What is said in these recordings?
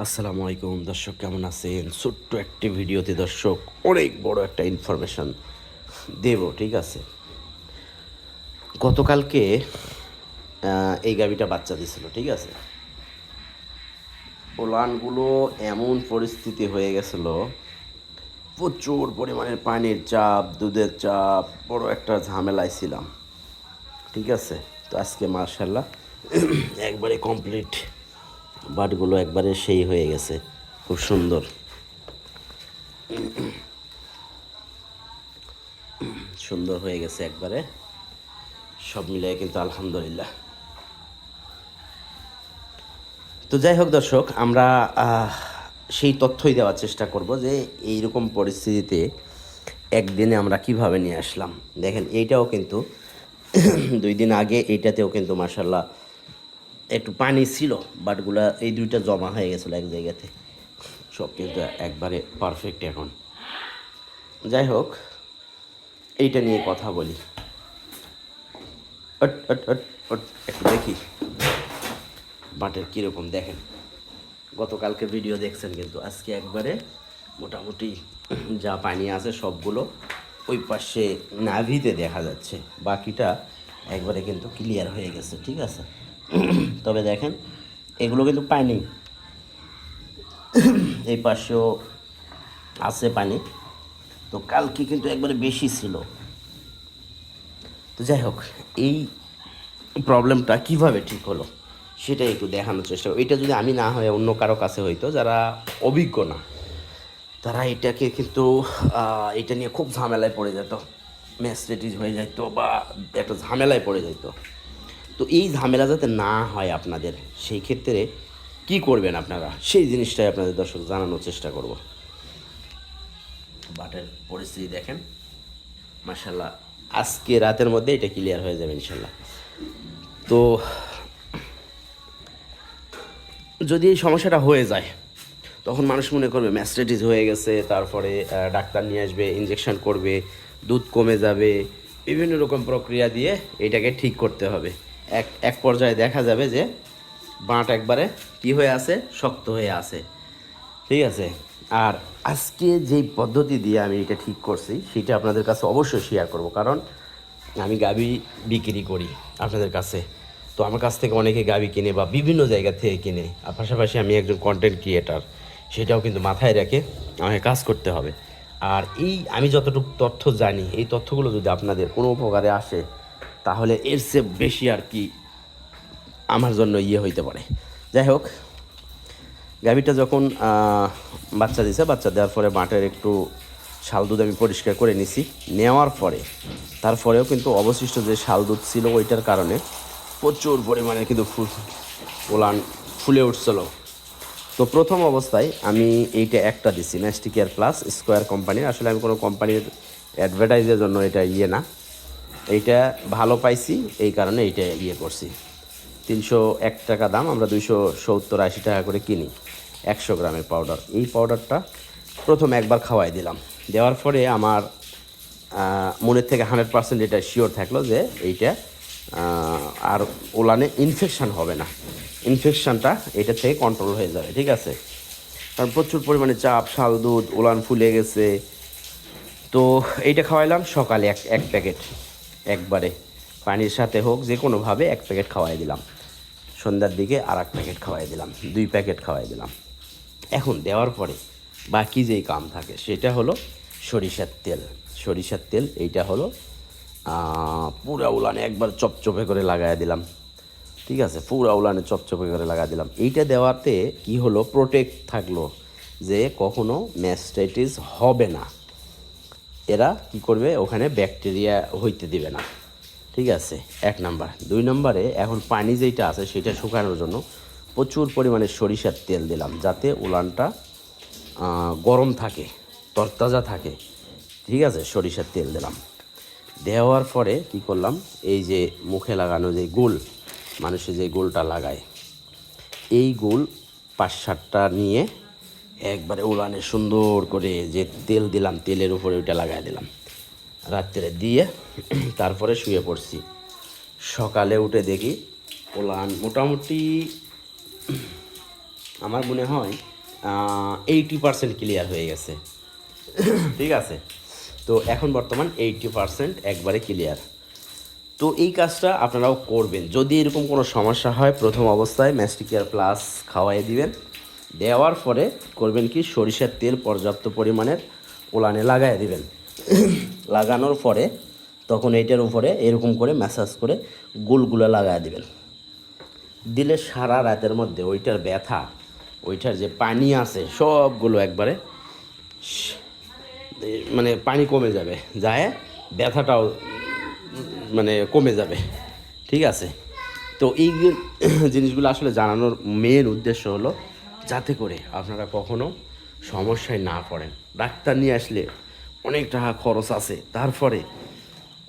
আসসালামু আলাইকুম। দর্শক, কেমন আছেন? ছোট্ট একটি ভিডিওতে দর্শক অনেক বড় একটা ইনফরমেশন দেব, ঠিক আছে? গতকালকে এই গাবিটা বাচ্চা দিছিল, ঠিক আছে? ওলানগুলো এমন পরিস্থিতি হয়ে গেছিল, প্রচুর পরিমাণের পানির চাপ, দুধের চাপ, বড় একটা ঝামেলায় ছিলাম, ঠিক আছে? তো আজকে মার্শাল্লাহ একবারে কমপ্লিট বাটগুলো একবারে সেই হয়ে গেছে। খুব সুন্দর। সুন্দর হয়ে গেছে একবারে। সব মিলিয়ে কিন্তু আলহামদুলিল্লাহ। তো যাই হোক দর্শক, আমরা সেই তথ্যই দেওয়ার চেষ্টা করব যে এই রকম পরিস্থিতিতে একদিনে আমরা কীভাবে নিয়ে আসলাম। দেখেন, এইটাও কিন্তু দুই দিন আগে এইটাতেও কিন্তু মাসাল্লাহ একটু পানি ছিল বাটগুলা এই দুইটা জমা হয়ে গেছিল এক জায়গাতে। সব কিন্তু একবারে পারফেক্ট এখন। যাই হোক, এইটা নিয়ে কথা বলি। একটু দেখি। বাটের কীরকম দেখেন। গতকালকে ভিডিও দেখছেন কিন্তু, আজকে একবারে মোটামুটি যা পানি আছে সবগুলো ওই পাশে নাভিতে দেখা যাচ্ছে। বাকিটা একবারে কিন্তু ক্লিয়ার হয়ে গেছে, ঠিক আছে? তবে দেখেন, এগুলো কিন্তু পানি। এই পাশেও আছে পানি। তো কালকে কিন্তু একবারে বেশি ছিল। তো যাই হোক, এই প্রবলেমটা কীভাবে ঠিক হলো সেটাই একটু দেখানোর চেষ্টা। এটা যদি আমি না হয়, অন্য কারও কাছে হইতো যারা অভিজ্ঞ না, তারা এটাকে কিন্তু এটা নিয়ে খুব ঝামেলায় পড়ে যেত। ম্যাস্টেটিস হয়ে যেত বা একটা ঝামেলায় পড়ে যেত তো এই ঝামেলা যাতে না হয় আপনাদের, সেই ক্ষেত্রে কি করবেন আপনারা? সেই জিনিসটাই আপনাদের দর্শক জানানোর চেষ্টা করব। বাটের পরিস্থিতি দেখেন। মার্শাল্লাহ আজকে রাতের মধ্যে এটা ক্লিয়ার হয়ে যাবে ইনশাল্লাহ তো যদি এই সমস্যাটা হয়ে যায়, তখন মানুষ মনে করবে ম্যাস্টাইটিস হয়ে গেছে, তারপরে ডাক্তার নিয়ে আসবে ইঞ্জেকশন করবে, দুধ কমে যাবে, বিভিন্ন রকম প্রক্রিয়া দিয়ে এটাকে ঠিক করতে হবে। এক এক পর্যায়ে দেখা যাবে যে বাঁট একবারে কি হয়ে আছে? শক্ত হয়ে আছে। ঠিক আছে? আর আজকে যেই পদ্ধতি দিয়ে আমি এটা ঠিক করছি, সেটা আপনাদের কাছে অবশ্যই শেয়ার করব। কারণ আমি গাবি বিক্রি করি আপনাদের কাছে। তো আমার কাছ থেকে অনেকে গাবি কিনে বা বিভিন্ন জায়গা থেকে কিনে। আর পাশাপাশি আমি একজন কন্টেন্ট ক্রিয়েটার সেটাও কিন্তু মাথায় রেখে আমাকে কাজ করতে হবে। আর এই আমি যতটুকু তথ্য জানি, এই তথ্যগুলো যদি আপনাদের কোনো উপকারে আসে তাহলে এর চেয়ে বেশি আর কি আমার জন্য ইয়ে হইতে পারে। যাই হোক, গাভীটা যখন বাচ্চা দিছে, বাচ্চা দেওয়ার পরে মাঠের একটু শাল দুধ আমি পরিষ্কার করে নিছি। নেওয়ার পরে, তারপরেও কিন্তু অবশিষ্ট যে শাল দুধ ছিল ওইটার কারণে প্রচুর পরিমাণে কিন্তু ফুল ওলান ফুলে উঠছিল। তো প্রথম অবস্থায় আমি এইটা একটা দিছি ম্যাস্টিকেয়ার প্লাস স্কোয়ার কোম্পানির আসলে আমি কোনো কোম্পানির অ্যাডভার্টাইজের জন্য এটা ইয়ে না। এইটা ভালো পাইছি, এই কারণে এইটা ইয়ে করছি। তিনশো এক টাকা দাম, আমরা দুইশো সত্তর আশি টাকা করে কিনি। একশো গ্রামের পাউডার এই পাউডারটা প্রথম একবার খাওয়াই দিলাম। দেওয়ার পরে আমার মনের থেকে হান্ড্রেড পার্সেন্ট এটা শিওর থাকল যে এইটা আর ওলানে ইনফেকশান হবে না। ইনফেকশানটা এটা থেকে কন্ট্রোল হয়ে যাবে, ঠিক আছে? কারণ প্রচুর পরিমাণে চাপ, শাল, দুধ, ওলান ফুলে গেছে। তো এইটা খাওয়াইলাম সকালে এক এক প্যাকেট। একবারে। পানির সাথে হোক, যে কোনোভাবে এক প্যাকেট খাওয়াই দিলাম। সন্ধ্যার দিকে আর এক প্যাকেট খাওয়াই দিলাম, দুই প্যাকেট খাওয়াই দিলাম। এখন দেওয়ার পরে বাকি যেই কাম থাকে, সেটা হলো সরিষার তেল। সরিষার তেল, এইটা হলো পুরা উলানে একবার চপচপে করে লাগাই দিলাম। ঠিক আছে? পুরা উলানে চপচপে করে লাগা দিলাম। এইটা দেওয়াতে কি হলো? প্রোটেক্ট থাকল যে কখনো ম্যাস্টাইটিস হবে না। এরা কি করবে? ওখানে ব্যাকটেরিয়া হইতে দিবে না। ঠিক আছে? এক নাম্বার। দুই নম্বরে এখন পানি যেটা আছে, সেটা শুকানোর জন্য প্রচুর পরিমাণে সরিষার তেল দিলাম, যাতে উলানটা গরম থাকে, তরতাজা থাকে। ঠিক আছে? সরিষার তেল দিলাম। দেওয়ার পরে কি করলাম? এই যে মুখে লাগানো যে গোল, মানুষে যে গোলটা লাগায়, এই গোল পাঁচ সাতটা নিয়ে একবারে উলানে সুন্দর করে যে তেল দিলাম, তেলের উপরে ওইটা লাগাই দিলাম। রাত্রে দিয়ে তারপরে শুয়ে পড়ছি। সকালে উঠে দেখি উলান মোটামুটি আমার মনে হয় এইটি পার্সেন্ট ক্লিয়ার হয়ে গেছে। ঠিক আছে? তো এখন বর্তমান এইটি পার্সেন্ট একবারে ক্লিয়ার তো এই কাজটা আপনারাও করবেন। যদি এরকম কোনো সমস্যা হয়, প্রথম অবস্থায় ম্যাস্টিকেয়ার প্লাস খাওয়াই দিবেন। দেওয়ার পরে করবেন কি, সরিষার তেল পর্যাপ্ত পরিমাণের ওলানে লাগাই দিবেন। লাগানোর পরে তখন এইটার উপরে এরকম করে ম্যাসাজ করে গোলগুলো লাগাই দিবেন। দিলে সারা রাতের মধ্যে ওইটার ব্যথা, ওইটার যে পানি আছে সবগুলো একবারে মানে পানি কমে যাবে, যায় ব্যথাটাও মানে কমে যাবে। ঠিক আছে? তো এই জিনিসগুলো আসলে জানানোর মেন উদ্দেশ্য হলো যাতে করে আপনারা কখনো সমস্যায় না পড়েন। ডাক্তার নিয়ে আসলে অনেক টাকা খরচ আছে। তারপরে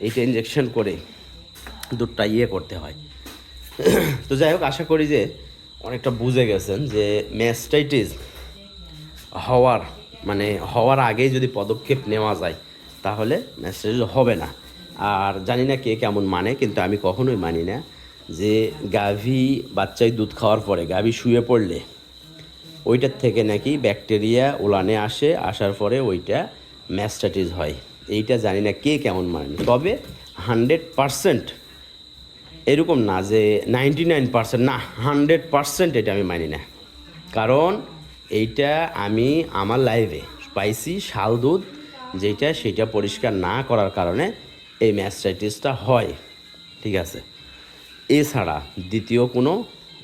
এইটা ইঞ্জেকশন করে দুধটা ইয়ে করতে হয়। তো যাই হোক, আশা করি যে অনেকটা বুঝে গেছেন যে ম্যাস্টাইটিস হওয়ার মানে হওয়ার আগেই যদি পদক্ষেপ নেওয়া যায়, তাহলে ম্যাস্টাইটিস হবে না। আর জানি না কে কেমন মানে কিন্তু আমি কখনোই মানি না যে গাভী বাচ্চায় দুধ খাওয়ার পরে গাভী শুয়ে পড়লে ওইটার থেকে নাকি ব্যাকটেরিয়া উলানে আসে, আসার পরে ওইটা ম্যাস্টাইটিস হয়। এইটা জানি না কে কেমন মানে তবে হান্ড্রেড পারসেন্ট এরকম না যে নাইনটি নাইন পার্সেন্ট, না, হান্ড্রেড পার্সেন্ট এটা আমি মানি না। কারণ এইটা আমি আমার লাইফে পাইছি শাল দুধ, যেটা সেটা পরিষ্কার না করার কারণে এই ম্যাস্টাইটিসটা হয়। ঠিক আছে? এছাড়া দ্বিতীয় কোনো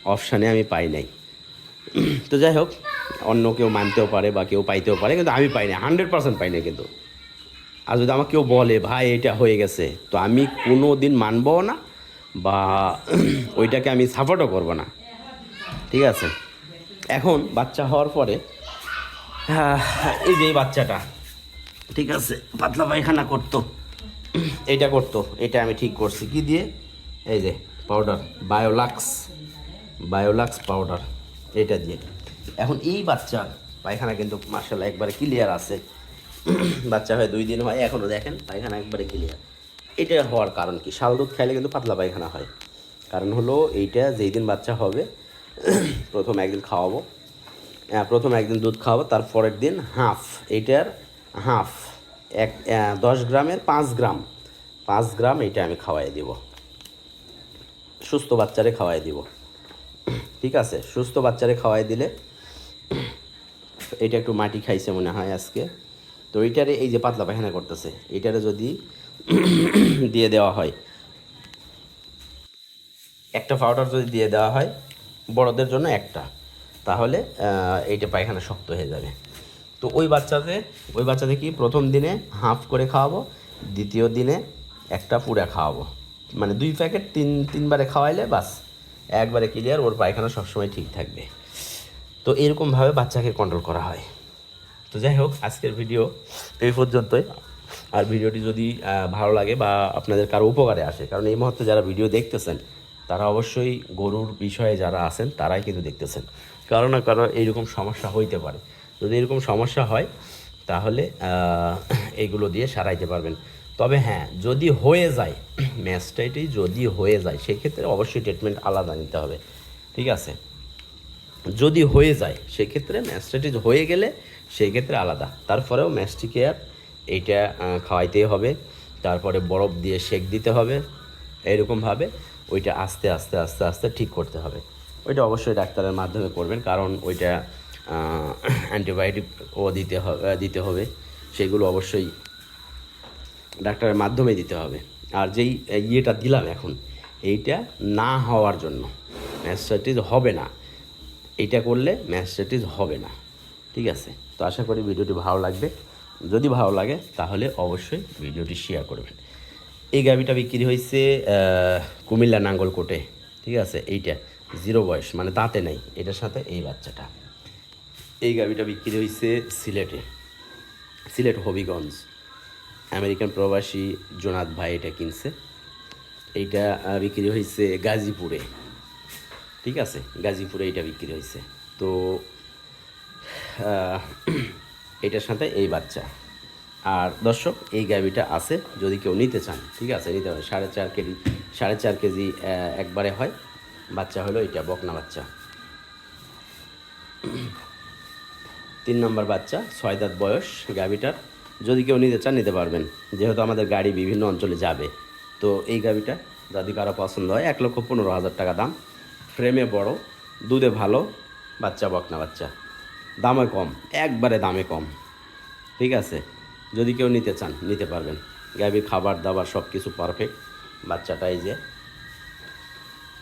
অপশানে আমি পাই নাই। তো যাই হোক, অন্য কেউ মানতেও পারে বা কেউ পাইতেও পারে, কিন্তু আমি পাই না হান্ড্রেড পার্সেন্ট পাই না কিন্তু। আর যদি আমাকে কেউ বলে, ভাই, এটা হয়ে গেছে তো আমি কোনো দিন মানবো না বা ওইটাকে আমি সাপোর্টও করব না। ঠিক আছে? এখন বাচ্চা হওয়ার পরে এই যে বাচ্চাটা, ঠিক আছে, পাতলা পায়খানা করতো। এটা করতো, এটা আমি ঠিক করছি। কি দিয়ে? এই যে পাউডার বায়োলাক্স বায়োলাক্স পাউডার এটা দিয়ে। এখন এই বাচ্চা পায়খানা কিন্তু মার্শাল্লাহ একবারে ক্লিয়ার আছে। বাচ্চা হয় দুই দিন হয় এখনও দেখেন পায়খানা একবারে ক্লিয়ার এটা হওয়ার কারণ কি? শাল দুধ খাইলে কিন্তু পাতলা পায়খানা হয়। কারণ হলো এইটা যেই দিন বাচ্চা হবে প্রথম একদিন খাওয়াবো। হ্যাঁ, প্রথম একদিন দুধ খাওয়াবো তার পরের দিন হাফ। এইটার হাফ। এক দশ গ্রামের পাঁচ গ্রাম। পাঁচ গ্রাম এইটা আমি খাওয়াই দিব। সুস্থ বাচ্চারে খাওয়াই দিব। ঠিক আছে, সুস্থ বাচ্চারে খাওয়াই দিলে এটা একটু মাটি খাইছে মনে হয় আজকে। তো এইটারে এই যে পাতলা পায়খানা করতেছে, এইটারে যদি দিয়ে দেওয়া হয়, একটা পাউডার যদি দিয়ে দেওয়া হয়, বড়দের জন্য একটা, তাহলে এইটা পায়খানা শক্ত হয়ে যাবে। তো ওই বাচ্চাতে ওই বাচ্চাতে কি প্রথম দিনে হাফ করে খাওয়াবো, দ্বিতীয় দিনে একটা পুরা খাওয়াবো। মানে দুই প্যাকেট তিন, তিনবারে খাওয়াইলে বাস। একবারে ক্লিয়ার ওর পায়খানা সবসময় ঠিক থাকবে। তো এরকমভাবে বাচ্চাকে কন্ট্রোল করা হয়। তো যাই হোক আজকের ভিডিও এই পর্যন্তই। আর ভিডিওটি যদি ভালো লাগে বা আপনাদের কারও উপকারে আসে কারণ এই মুহূর্তে যারা ভিডিও দেখতেছেন তারা অবশ্যই গরুর বিষয়ে যারা আছেন তারাই কিন্তু দেখতেছেন। কারও না কারও এইরকম সমস্যা হইতে পারে। যদি এরকম সমস্যা হয় তাহলে আহ, এইগুলো দিয়ে সারাইতে পারবেন। তবে হ্যাঁ যদি হয়ে যায় ম্যাচটাইটি যদি হয়ে যায়, সেক্ষেত্রে অবশ্যই ট্রিটমেন্ট আলাদা নিতে হবে, ঠিক আছে? যদি হয়ে যায়, সেক্ষেত্রে ম্যাস্টাইটিস হয়ে গেলে সেই ক্ষেত্রে আলাদা। তারপরেও ম্যাস্টিকেয়ার এইটা খাওয়াইতেই হবে, তারপরে বরফ দিয়ে সেক দিতে হবে, এরকমভাবে ওইটা আস্তে আস্তে আস্তে আস্তে ঠিক করতে হবে। ওইটা অবশ্যই ডাক্তারের মাধ্যমে করবেন, কারণ ওইটা অ্যান্টিবায়োটিকও দিতে হবে দিতে হবে, সেগুলো অবশ্যই ডাক্তারের মাধ্যমে দিতে হবে। আর যেই ইয়েটা দিলাম এখন, এইটা না হওয়ার জন্য ম্যাস্টাইটিস হবে না। এইটা করলে ম্যাস্টাইটিস হবে না। ঠিক আছে? তো আশা করি ভিডিওটি ভালো লাগবে। যদি ভালো লাগে, তাহলে অবশ্যই ভিডিওটি শেয়ার করবেন। এই গাভিটা বিক্রি হয়েছে কুমিল্লা নাঙ্গলকোটে। ঠিক আছে? এইটা জিরো বয়স মানে দাঁতে নেই। এটার সাথে এই বাচ্চাটা। এই গাভিটা বিক্রি হয়েছে, সিলেটে। সিলেট হবিগঞ্জ। আমেরিকান প্রবাসী জোনাথ ভাই এটা কিনছে। এইটা বিক্রি হয়েছে গাজীপুরে। ঠিক আছে? গাজীপুরে এইটা বিক্রি হয়েছে তো এটার সাথে এই বাচ্চা। আর দর্শক, এই গাভিটা আছে, যদি কেউ নিতে চান, ঠিক আছে? নিতে হবে সাড়ে চার কেজি, সাড়ে চার কেজি একবারে হয়। বাচ্চা হলো এটা বকনা বাচ্চা। তিন নম্বর বাচ্চা, ছয় দাঁত বয়স গাভিটার। যদি কেউ নিতে চান, নিতে পারবেন। যেহেতু আমাদের গাড়ি বিভিন্ন অঞ্চলে যাবে। তো এই গাড়িটা যদি কারও পছন্দ হয়, এক লক্ষ পনেরো হাজার টাকা দাম। ফ্রেমে বড়, দুধে ভালো, বাচ্চা বকনা বাচ্চা। দামে কম, একবারে দামে কম। ঠিক আছে? যদি কেউ নিতে চান, নিতে পারবেন। গাভীর খাবার দাবার সব কিছু পারফেক্ট বাচ্চাটাই যে।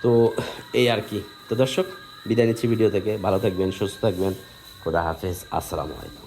তো এই আর কি। তো দর্শক, বিদায় নিচ্ছি ভিডিও থেকে। ভালো থাকবেন, সুস্থ থাকবেন। খোদা হাফেজ। আসসালামু আলাইকুম।